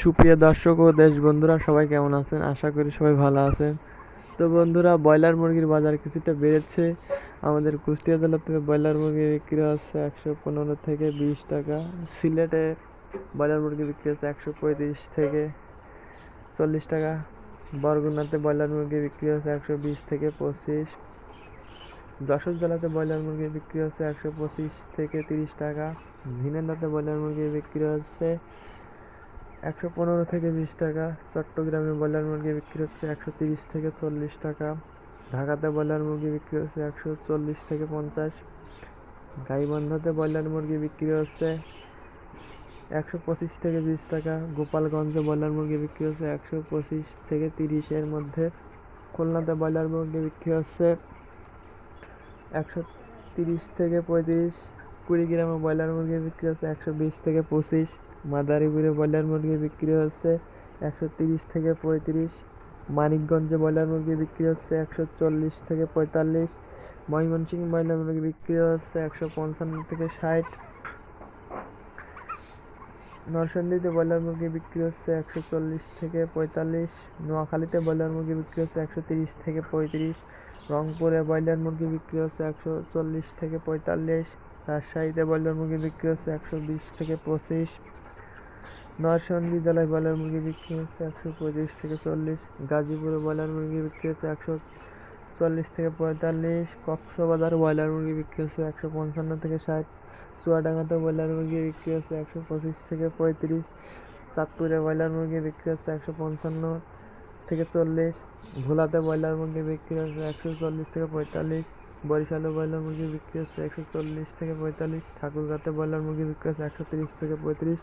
সুপ্রিয় দর্শক ও দেশ বন্ধুরা, সবাই কেমন আছেন? আশা করি সবাই ভালো আছেন। তো বন্ধুরা, ব্রয়লার মুরগির বাজার কিছুটা বেড়েছে। আমাদের কুষ্টিয়া জেলা থেকে ব্রয়লার মুরগি বিক্রি হচ্ছে একশো পনেরো থেকে বিশ টাকা। সিলেটে ব্রয়লার মুরগি বিক্রি হচ্ছে একশো পঁয়ত্রিশ থেকে চল্লিশ টাকা। বরগুনাতে ব্রয়লার মুরগি বিক্রি হচ্ছে একশো বিশ থেকে পঁচিশ। যশোর জেলাতে ব্রয়লার মুরগি বিক্রি হচ্ছে একশো পঁচিশ থেকে তিরিশ টাকা। ঝিনাইদহতে ব্রয়লার মুরগি বিক্রি হচ্ছে একশো পনেরো থেকে বিশ টাকা, চট্টগ্রামে ব্রয়লার মুরগি বিক্রি হচ্ছে একশো তিরিশ থেকে চল্লিশ টাকা, ঢাকাতে ব্রয়লার মুরগি বিক্রি হচ্ছে একশো চল্লিশ থেকে পঞ্চাশ, গাইবান্ধাতে ব্রয়লার মুরগি বিক্রি হচ্ছে একশো পঁচিশ থেকে বিশ টাকা, গোপালগঞ্জে ব্রয়লার মুরগি বিক্রি হচ্ছে একশো পঁচিশ থেকে তিরিশের মধ্যে, খুলনাতে ব্রয়লার মুরগি বিক্রি হচ্ছে একশো তিরিশ থেকে পঁয়ত্রিশ, কুড়িগ্রামে ব্রয়লার মুরগি বিক্রি হচ্ছে একশো বিশ থেকে পঁচিশ মাদারীপুরে ব্রয়লার মুরগি বিক্রি হচ্ছে একশো তিরিশ থেকে পঁয়ত্রিশ, মানিকগঞ্জে ব্রয়লার মুরগি বিক্রি হচ্ছে একশো চল্লিশ থেকে পঁয়তাল্লিশ, ময়মনসিংহ ব্রয়লার মুরগি বিক্রি হচ্ছে একশো পঞ্চান্ন থেকে ষাট, নরসিংদীতে ব্রয়লার মুরগি বিক্রি হচ্ছে একশো চল্লিশ থেকে পঁয়তাল্লিশ, নোয়াখালীতে ব্রয়লার মুরগি বিক্রি হচ্ছে একশো তিরিশ থেকে পঁয়ত্রিশ, রংপুরে ব্রয়লার মুরগি বিক্রি হচ্ছে একশো চল্লিশ থেকে পঁয়তাল্লিশ, রাজশাহীতে ব্রয়লার মুরগি বিক্রি হচ্ছে একশো বিশ থেকে পঁচিশ নরসিংদী জেলায় ব্রয়লার মুরগি বিক্রি হচ্ছে একশো পঁয়ত্রিশ থেকে চল্লিশ। গাজীপুরে ব্রয়লার মুরগি বিক্রি হচ্ছে একশো চল্লিশ থেকে পঁয়তাল্লিশ। কক্সবাজার ব্রয়লার মুরগি বিক্রি হচ্ছে একশো পঞ্চান্ন থেকে ষাট। চুয়াডাঙ্গাতে ব্রয়লার মুরগি বিক্রি হচ্ছে একশো পঁচিশ থেকে পঁয়ত্রিশ। চাঁদপুরে ব্রয়লার মুরগি বিক্রি হচ্ছে একশো পঞ্চান্ন থেকে চল্লিশ। ভোলাতে ব্রয়লার মুরগি বিক্রি হচ্ছে একশো চল্লিশ থেকে পঁয়তাল্লিশ। বরিশালে ব্রয়লার মুরগি বিক্রি হচ্ছে একশো চল্লিশ থেকে পঁয়তাল্লিশ। ঠাকুরগাঁতে ব্রয়লার মুরগি বিক্রি হচ্ছে একশো তিরিশ থেকে পঁয়ত্রিশ।